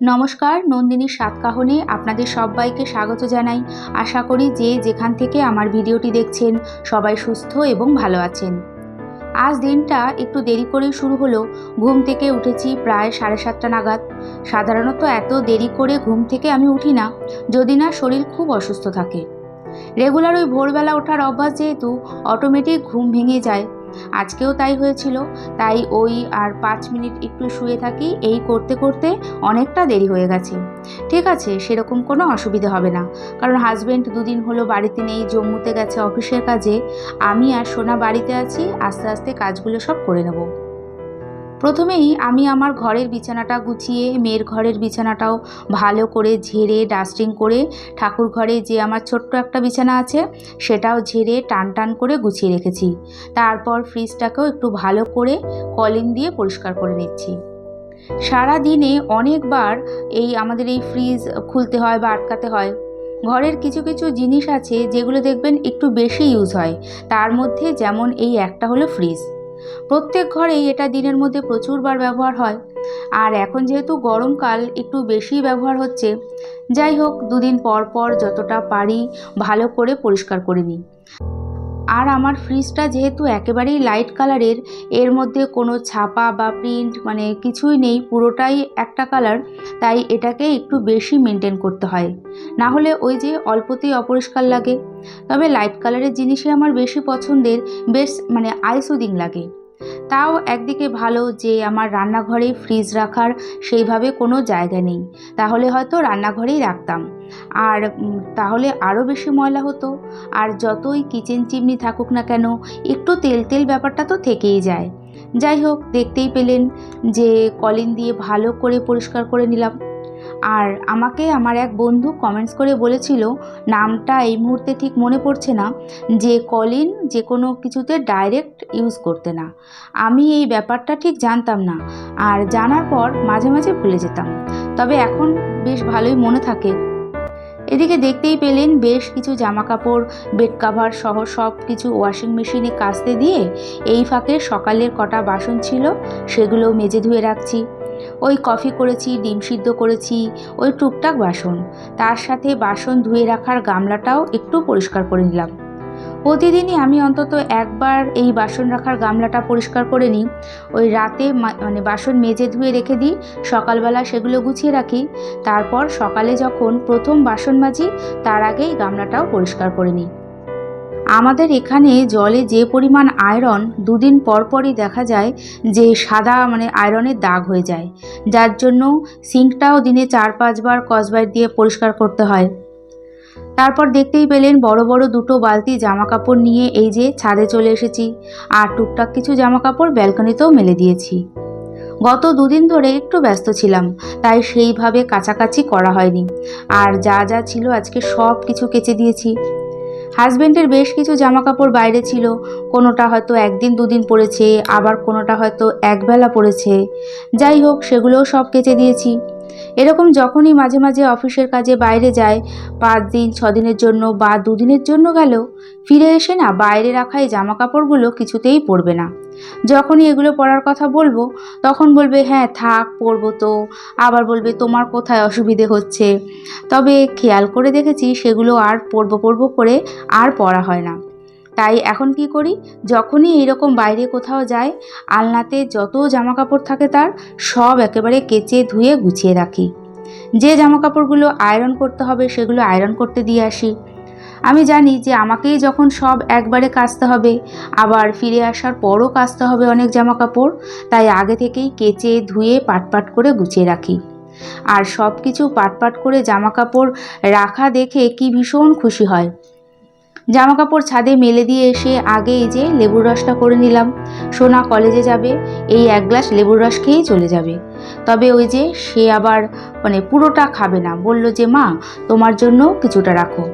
নমস্কার নন্দিনীর সাতকাহনে আপনাদের সবাইকে স্বাগত জানাই। আশা করি যে যেখান থেকে আমার ভিডিওটি দেখছেন, সবাই সুস্থ এবং ভালো আছেন। আজ দিনটা একটু দেরি করেই শুরু হলো। ঘুম থেকে উঠেছি প্রায় সাড়ে সাতটা নাগাদ। সাধারণত এত দেরি করে ঘুম থেকে আমি উঠি না, যদি না শরীর খুব অসুস্থ থাকে। রেগুলার ওই ভোরবেলা ওঠার অভ্যাস যেহেতু অটোমেটিক ঘুম ভেঙে যায়। আজকেও তাই হয়েছিল, তাই ওই আর পাঁচ মিনিট একটু শুয়ে থাকি, এই করতে করতে অনেকটা দেরি হয়ে গেছে। ঠিক আছে, সেরকম কোনো অসুবিধে হবে না, কারণ হাজব্যান্ড দুদিন হলো বাড়িতে নেই, জম্মুতে গেছে অফিসের কাজে, আমি আর সোনা বাড়িতে আছি, আস্তে আস্তে কাজগুলো সব করে নেব। প্রথমেই আমি আমার ঘরের বিছানাটা গুছিয়ে, মেয়ের ঘরের বিছানাটাও ভালো করে ঝেড়ে ডাস্টিং করে ঠাকুর ঘরে যে আমার ছোট্ট একটা বিছানা আছে, সেটাও ঝেড়ে, টান টান করে গুছিয়ে রেখেছি। তারপর ফ্রিজটাকেও একটু ভালো করে কলিন দিয়ে পরিষ্কার করে নিচ্ছি। সারা দিনে অনেকবার এই আমাদের এই ফ্রিজ খুলতে হয় বা আটকাতে হয়। ঘরের কিছু কিছু জিনিস আছে যেগুলো দেখবেন একটু বেশি ইউজ হয়। তার মধ্যে যেমন এই একটা হলো ফ্রিজ প্রত্যেক ঘরেই এটা দিনের মধ্যে প্রচুরবার ব্যবহার হয়। আর এখন যেহেতু গরমকাল, একটু বেশি ব্যবহার হচ্ছে, যাই হোক দুদিন পর পর যতটা পারি ভালো করে পরিষ্কার করে নিই। আর আমার ফ্রিজটা যেহেতু একেবারেই লাইট কালারের এর মধ্যে কোনো ছাপা বা প্রিন্ট মানে কিছুই নেই, পুরোটাই একটা কালার তাই এটাকে একটু বেশি মেনটেন করতে হয়। না হলে ওই যে অল্পতেই অপরিষ্কার লাগে। তবে লাইট কালারের জিনিসই আমার বেশি পছন্দের, বেশ মানে আইসুদিং লাগে। তাও একদিকে ভালো যে আমার রান্নাঘরে ফ্রিজ রাখার সেইভাবে কোনো জায়গা নেই। তাহলে হয়তো রান্নাঘরেই রাখতাম। আর তাহলে আরও বেশি ময়লা হতো। আর যতই কিচেন চিমনি থাকুক না কেন, একটু তেল তেল ব্যাপারটা তো থেকেই যায়। যাই হোক, দেখতেই পেলেন যে কলিন দিয়ে ভালো করে পরিষ্কার করে নিলাম। আর আমাকে আমার এক বন্ধু কমেন্টস করে বলেছিল, নামটা এই মুহূর্তে ঠিক মনে পড়ছে না, যে কলিন যে কোনো কিছুতে ডাইরেক্ট ইউজ করতে না। আমি এই ব্যাপারটা ঠিক জানতাম না, আর জানার পর মাঝে মাঝে ভুলে যেতাম। তবে এখন বেশ ভালোই মনে থাকে। এদিকে দেখতেই পেলেন বেশ কিছু জামা কাপড় বেড কাভার সহ সব কিছু ওয়াশিং মেশিনে কাস্তে দিয়ে এই ফাঁকে সকালের কটা বাসন ছিল সেগুলো মেজে ধুয়ে রাখছি। ওই কফি করেছি, ডিম সিদ্ধ করেছি, ওই টুকটাক বাসন। তার সাথে বাসন ধুয়ে রাখার গামলাটাও একটু পরিষ্কার করে নিলাম। প্রতিদিনই আমি অন্তত একবার এই বাসন রাখার গামলাটা পরিষ্কার করে নিই। ওই রাতে মানে বাসন মেজে ধুয়ে রেখে দিই, সকালবেলা সেগুলো গুছিয়ে রাখি। তারপর সকালে যখন প্রথম বাসন মাজি, তার আগেই গামলাটাও পরিষ্কার করে নিই। আমাদের এখানে জলে যে পরিমাণ আয়রন দুদিন পর পরই দেখা যায় যে সাদা মানে আয়রনের দাগ হয়ে যায়। যার জন্য সিঙ্কটাও দিনে চার পাঁচবার কসবাইট দিয়ে পরিষ্কার করতে হয়। তারপর দেখতেই পেলেন বড় বড় দুটো বালতি জামা কাপড় নিয়ে এই যে ছাদে চলে এসেছি। আর টুকটাক কিছু জামা কাপড় ব্যালকনিতেও মেলে দিয়েছি। গত দুদিন ধরে একটু ব্যস্ত ছিলাম, তাই সেইভাবে কাছাকাছি করা হয়নি। আর যা যা ছিল আজকে সব কিছু কেচে দিয়েছি। হাজবেন্ডের বেশ কিছু জামা কাপড় বাইরে ছিল, কোনোটা হয়তো একদিন দুদিন পরেছে আবার কোনোটা হয়তো একবেলা পরেছে যাই হোক, সেগুলোও সব কেচে দিয়েছি। এরকম যখনই মাঝে মাঝে অফিসের কাজে বাইরে যায়, পাঁচ দিন, ছ দিনের জন্য বা দুদিনের জন্য গেল ফিরে এসে না বাইরে রাখা এই জামা কাপড়গুলো কিছুতেই পরবে না। যখনই এগুলো পরার কথা বলব, তখন বলবে হ্যাঁ থাক, পরবো তো। আবার বলবে, তোমার কোথায় অসুবিধে হচ্ছে? তবে খেয়াল করে দেখেছি সেগুলো আর পরবো পরবো করে আর পরা হয় না। তাই এখন কি করি? যখনই এইরকম বাইরে কোথাও যায় আলনাতে যত জামা কাপড় থাকে তার, সব একেবারে কেচে ধুয়ে গুছিয়ে রাখি। যে জামা কাপড়গুলো আয়রন করতে হবে, সেগুলো আয়রন করতে দিয়ে আসি। আমি জানি যে আমাকেই যখন সব একবারে কাচতে হবে, আবার ফিরে আসার পরও কাচতে হবে অনেক জামা কাপড় তাই আগে থেকেই কেচে ধুয়ে পাট পাট করে গুছিয়ে রাখি। আর সব কিছু পাট পাট করে জামা কাপড় রাখা দেখে কি ভীষণ খুশি হয়। জামা কাপড় ছাদে মেলে দিয়ে এসে আগে এই যে লেবুর রসটা করে নিলাম। সোনা কলেজে যাবে, এই এক গ্লাস লেবুর রস খেয়েই চলে যাবে। তবে ওই যে সে আবার মানে পুরোটা খাবে না, বলল যে, মা, তোমার জন্য কিছুটা রাখো।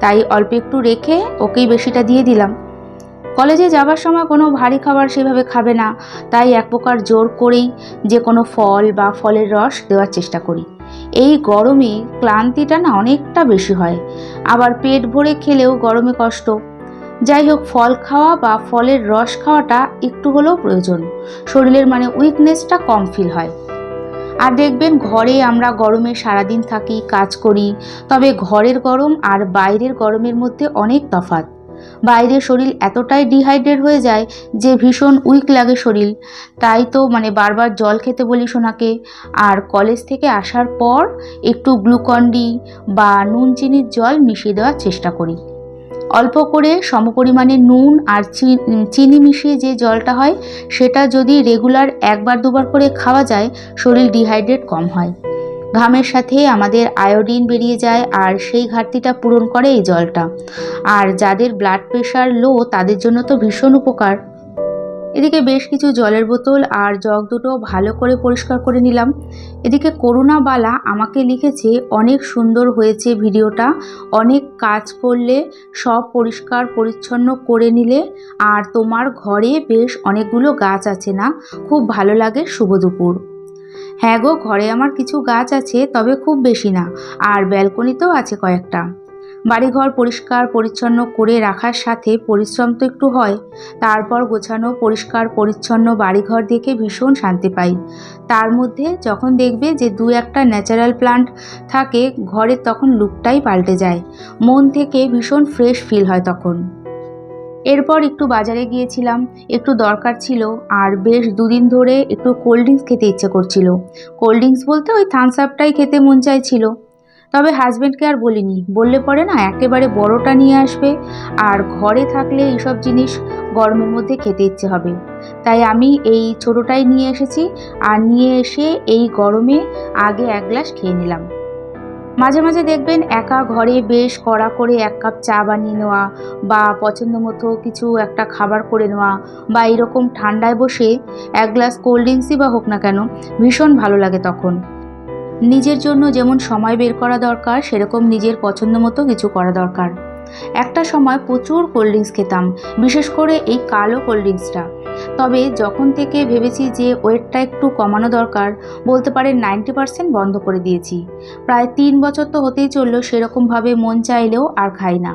তাই অল্প একটু রেখে ওকেই বেশিটা দিয়ে দিলাম। কলেজে যাবার সময় কোনো ভারী খাবার সেভাবে খাবে না, তাই এক প্রকার জোর করেই যে কোনো ফল বা ফলের রস দেওয়ার চেষ্টা করি। এই গরমে ক্লান্তিটা না অনেকটা বেশি হয়। আবার পেট ভরে খেলেও গরমে কষ্ট। যাই হোক, ফল খাওয়া বা ফলের রস খাওয়াটা একটু হলেও প্রয়োজন। শরীরের মানে উইকনেসটা কম ফিল হয়। আর দেখবেন, ঘরে আমরা গরমে সারাদিন থাকি, কাজ করি, তবে ঘরের গরম আর বাইরের গরমের মধ্যে অনেক তফাৎ। বাইরে শরীর এতটাই ডিহাইড্রেট হয়ে যায় যে ভীষণ উইক লাগে শরীর। তাই তো মানে বারবার জল খেতে বলি সোনাকে। আর কলেজ থেকে আসার পর একটু গ্লুকন্ডি বা নুন চিনির জল মিশিয়ে দেওয়ার চেষ্টা করি। অল্প করে সমপরিমাণে নুন আর চিনি মিশিয়ে যে জলটা হয়, সেটা যদি রেগুলার একবার দুবার করে খাওয়া যায়, শরীর ডিহাইড্রেট কম হয়। ঘামের সাথে আমাদের আয়োডিন বেরিয়ে যায় আর সেই ঘাটতিটা পূরণ করে এই জলটা। আর যাদের ব্লাড প্রেশার লো তাদের জন্য তো ভীষণ উপকার। এদিকে বেশ কিছু জলের বোতল আর জগ দুটো ভালো করে পরিষ্কার করে নিলাম। এদিকে করুণা বালা আমাকে লিখেছে, অনেক সুন্দর হয়েছে ভিডিওটা। অনেক কাজ করলে, সব পরিষ্কার পরিচ্ছন্ন করে নিলে। আর তোমার ঘরে বেশ অনেকগুলো গাছ আছে না? খুব ভালো লাগে, শুভ দুপুর। হ্যাঁ গো, ঘরে আমার কিছু গাছ আছে, তবে খুব বেশি না, আর ব্যালকনিতেও আছে কয়েকটা। বাড়িঘর পরিষ্কার, পরিচ্ছন্ন করে রাখার সাথে পরিশ্রম তো একটু হয়। তারপর গোছানো, পরিষ্কার, পরিচ্ছন্ন বাড়িঘর দেখে ভীষণ শান্তি পাই। তার মধ্যে যখন দেখবে যে দু একটা ন্যাচারাল প্লান্ট থাকে, ঘরের তখন লুকটাই পাল্টে যায়। মন থেকে ভীষণ ফ্রেশ ফিল হয় তখন। এরপর একটু বাজারে গিয়েছিলাম, একটু দরকার ছিল, আর বেশ দুদিন ধরে একটু কোল্ড ড্রিঙ্কস খেতে ইচ্ছে করছিল। কোল্ড ড্রিঙ্কস বলতে ওই থামস আপটাই খেতে মন চাইছিল। তবে হাজব্যান্ডকে আর বলিনি, বললে পরে না একেবারে বড়টা নিয়ে আসবে, আর ঘরে থাকলে এইসব জিনিস গরমের মধ্যে খেতে ইচ্ছে হবে। তাই আমি এই ছোটোটাই নিয়ে এসেছি, আর নিয়ে এসে এই গরমে আগে এক গ্লাস খেয়ে নিলাম। মাঝে মাঝে দেখবেন একা ঘরে বেশ কড়া করে এক কাপ চা বানিয়ে নেওয়া বা পছন্দ মতো কিছু একটা খাবার করে নেওয়া বা এরকম ঠান্ডায় বসে এক গ্লাস কোল্ড ড্রিঙ্কসই বা হোক না কেন, ভীষণ ভালো লাগে তখন। নিজের জন্য যেমন সময় বের করা দরকার, সেরকম নিজের পছন্দ মতো কিছু করা দরকার। একটা সময় প্রচুর কোল্ড ড্রিঙ্কস খেতাম, বিশেষ করে এই কালো কোল্ড ড্রিঙ্কসটা। তবে যখন থেকে ভেবেছি যে ওয়েটটা একটু কমানো দরকার, বলতে পারেন নাইনটি পার্সেন্ট বন্ধ করে দিয়েছি। প্রায় তিন বছর তো হতেই চলল সেরকমভাবে মন চাইলেও আর খাই না।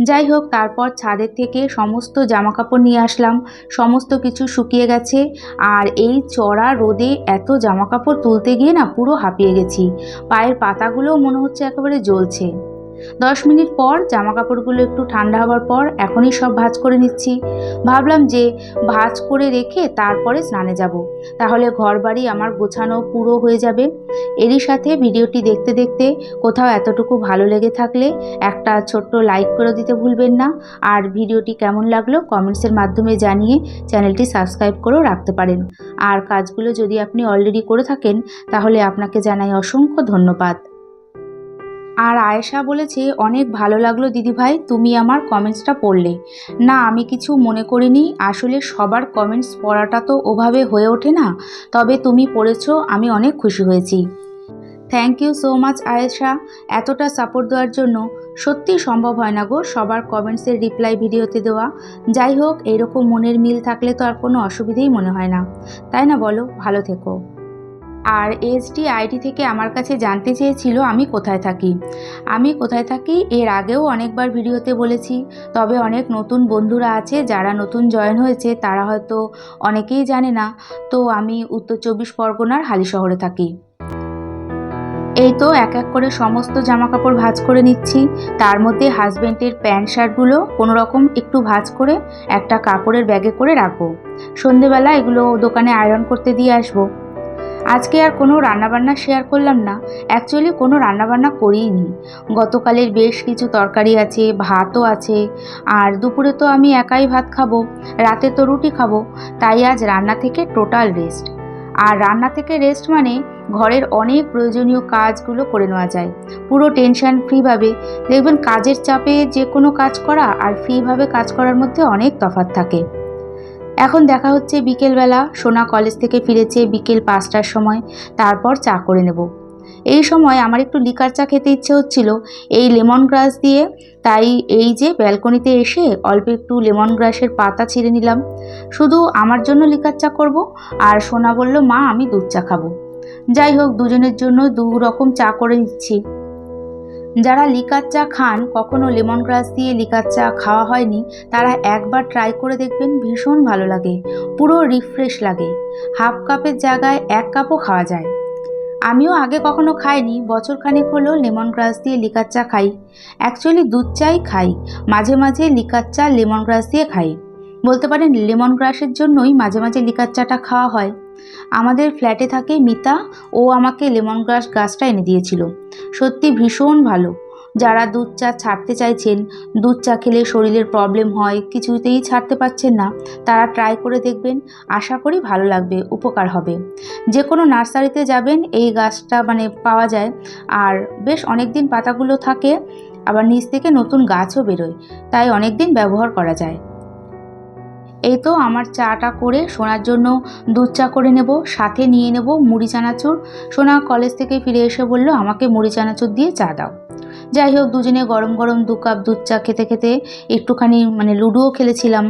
যাই হোক, তারপর ছাদের থেকে সমস্ত জামা কাপড় নিয়ে আসলাম, সমস্ত কিছু শুকিয়ে গেছে, আর এই চড়া রোদে এত জামা কাপড় তুলতে গিয়ে না পুরো হাঁপিয়ে গেছি। পায়ের পাতাগুলোও মনে হচ্ছে একেবারে জ্বলছে। দশ মিনিট পর জামা কাপড়গুলো একটু ঠান্ডা হওয়ার পর এখনই সব ভাঁজ করে নিচ্ছি। ভাবলাম যে ভাঁজ করে রেখে তারপরে স্নানে যাব। তাহলে ঘর বাড়ি আমার গোছানো পুরো হয়ে যাবে। এরই সাথে ভিডিওটি দেখতে দেখতে কোথাও এতটুকু ভালো লেগে থাকলে একটা ছোট্ট লাইক করে দিতে ভুলবেন না। আর ভিডিওটি কেমন লাগল কমেন্টসের মাধ্যমে জানিয়ে চ্যানেলটি সাবস্ক্রাইব করেও রাখতে পারেন। আর কাজগুলো যদি আপনি অলরেডি করে থাকেন, তাহলে আপনাকে জানাই অসংখ্য ধন্যবাদ। আর আয়েশা বলেছে, অনেক ভালো লাগল দিদিভাই, তুমি আমার কমেন্টসটা পড়লে। না, আমি কিছু মনে করিনি। আসলে সবার কমেন্টস পড়াটা তো ওভাবে হয়ে ওঠে না। তবে তুমি পড়েছ, আমি অনেক খুশি হয়েছি। Thank you so much Ayesha. এতটা সাপোর্ট দেওয়ার জন্য সত্যি সম্ভব হয় না গো সবার কমেন্টসের রিপ্লাই ভিডিওতে দেওয়া। যাই হোক, এরকম মনের মিল থাকলে তো আর কোনো অসুবিধেই মনে হয় না। তাই না বলো? ভালো থেকো। আর এসডি আইডি থেকে আমার কাছে জানতে চেয়েছিল আমি কোথায় থাকি। আমি কোথায় থাকি এর আগেও অনেকবার ভিডিওতে বলেছি, তবে অনেক নতুন বন্ধুরা আছে যারা নতুন জয়েন হয়েছে তারা হয়তো অনেকেই জানে না। তো আমি উত্তর চব্বিশ পরগনার হালি শহরে থাকি। এই তো এক এক করে সমস্ত জামা কাপড় ভাঁজ করে নিচ্ছি। তার মধ্যে হাজব্যান্ডের প্যান্ট শার্টগুলো কোনো রকম একটু ভাঁজ করে একটা কাপড়ের ব্যাগে করে রাখব। সন্ধেবেলা এগুলো দোকানে আয়রন করতে দিয়ে আসব। আজকে আর কোনো রান্নাবান্না শেয়ার করলাম না। অ্যাকচুয়ালি কোনো রান্নাবান্না করিনি। গতকালের বেশ কিছু তরকারি আছে, ভাতও আছে। আর দুপুরে তো আমি একাই ভাত খাব, রাতে তো রুটি খাব, তাই আজ রান্না থেকে টোটাল রেস্ট আর রান্না থেকে রেস্ট মানে ঘরের অনেক প্রয়োজনীয় কাজগুলো করে নেওয়া যায়। পুরো টেনশন ফ্রিভাবে দেখবেন কাজের চাপে যে কোনো কাজ করা আর ফ্রিভাবে কাজ করার মধ্যে অনেক তফাৎ থাকে। এখন দেখা হচ্ছে বিকেলবেলা সোনা কলেজ থেকে ফিরেছে বিকেল পাঁচটার সময়, তারপর চা করে নেব। এই সময় আমার একটু লিকার চা খেতে ইচ্ছে হচ্ছিল, এই লেমন গ্রাস দিয়ে। তাই এই যে ব্যালকনিতে এসে অল্প একটু লেমন গ্রাসের পাতা ছিঁড়ে নিলাম। শুধু আমার জন্য লিকার চা করব, আর সোনা বলল, মা, আমি দুধ চা খাব। যাই হোক, দুজনের জন্য দু রকম চা করে নিচ্ছি। যারা লিকার চা খান, কখনো লেমন গ্রাস দিয়ে লিকার চা খাওয়া হয়নি, তারা একবার ট্রাই করে দেখবেন ভীষণ ভালো লাগে, পুরো রিফ্রেশ লাগে। হাফ কাপের জায়গায় এক কাপও খাওয়া যায়। আমিও আগে কখনো খাইনি, বছর খানেক হলো লেমন গ্রাস দিয়ে লিকার চা খাই। অ্যাকচুয়ালি দুধ চাই খাই, মাঝে মাঝে লিকার চা লেমন গ্রাস দিয়ে খাই। বলতে পারেন লেমন গ্রাসের জন্যই মাঝে মাঝে লিকার চাটা খাওয়া হয়। আমাদের ফ্ল্যাটে থাকে মিতা। ও আমাকে লেমন গ্রাস গাছটা এনে দিয়েছিল। সত্যি ভীষণ ভালো। যারা দুধ চা ছাড়তে চাইছেন, দুধ চা খেলে শরীরের প্রবলেম হয়, কিছুতেই ছাড়তে পারছেন না, তারা ট্রাই করে দেখবেন, আশা করি ভালো লাগবে, উপকার হবে। যে কোনো নার্সারিতে যাবেন, এই গাছটা মানে পাওয়া যায়। আর বেশ অনেক দিন পাতাগুলো থাকে, আবার নিচ থেকে নতুন গাছও বেরোয়, তাই অনেক দিন ব্যবহার করা যায়। এই তো আমার চাটা করে সোনার জন্য দুধ চা করে নেব, সাথে নিয়ে নেব মুড়ি চানাচুর। সোনা কলেজ থেকে ফিরে এসে বলল, আমাকে মুড়ি চানাচুর দিয়ে চা দাও। যাই হোক, দুজনে গরম গরম দু কাপ দুধ চা খেতে খেতে একটুখানি মানে লুডোও খেলেছিলাম।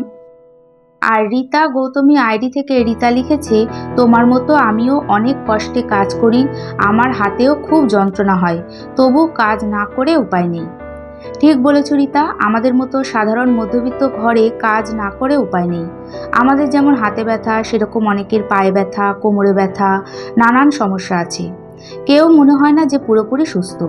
আর রীতা গৌতমী আইডি থেকে রীতা লিখেছে, তোমার মতো আমিও অনেক কষ্টে কাজ করি, আমার হাতেও খুব যন্ত্রণা হয়, তবু কাজ না করে উপায় নেই। ঠিক বলেছ রিতা, আমাদের মতো সাধারণ মধ্যবিত্ত ঘরে কাজ না করে উপায় নেই। আমাদের যেমন হাতে ব্যথা, সেরকম অনেকের পায়ে ব্যথা, কোমরে ব্যথা, নানান সমস্যা আছে। কেউ মনে হয় না যে পুরোপুরি সুস্থ।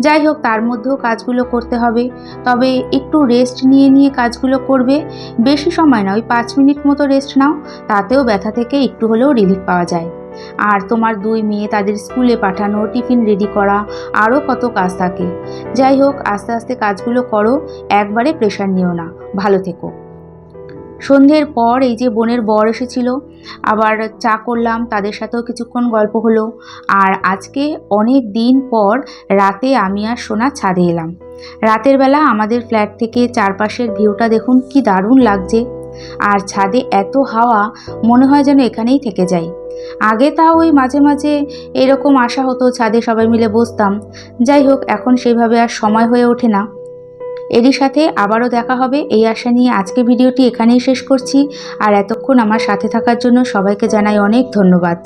যাই হোক, তার মধ্যেও কাজগুলো করতে হবে। তবে একটু রেস্ট নিয়ে নিয়ে কাজগুলো করবে। বেশি সময় না ওই পাঁচ মিনিট মতো রেস্ট নাও। তাতেও ব্যথা থেকে একটু হলেও রিলিফ পাওয়া যায়। আর তোমার দুই মেয়ে তাদের স্কুলে পাঠানো টিফিন রেডি করা আরও কত কাজ থাকে। যাই হোক, আস্তে আস্তে কাজগুলো করো, একবারে প্রেশার নিও না। ভালো থেকো। সন্ধ্যের পর এই যে বোনের বর এসেছিল, আবার চা করলাম, তাদের সাথেও কিছুক্ষণ গল্প হলো। আর আজকে অনেক দিন পর রাতে আমি আর সোনা ছাদে এলাম। রাতের বেলা আমাদের ফ্ল্যাট থেকে চারপাশের ভিউটা দেখুন, কি দারুণ লাগছে। আর ছাদে এত হাওয়া, মনে হয় যেন এখানেই থেকে যাই আগে তাও ওই মাঝে মাঝে এরকম আশা হতো, ছাদে সবাই মিলে বসতাম। যাই হোক, এখন সেভাবে আর সময় হয়ে ওঠে না। এরই সাথে আবারও দেখা হবে। এই আশা নিয়ে আজকে ভিডিওটি এখানেই শেষ করছি। আর এতক্ষণ আমার সাথে থাকার জন্য সবাইকে জানাই অনেক ধন্যবাদ।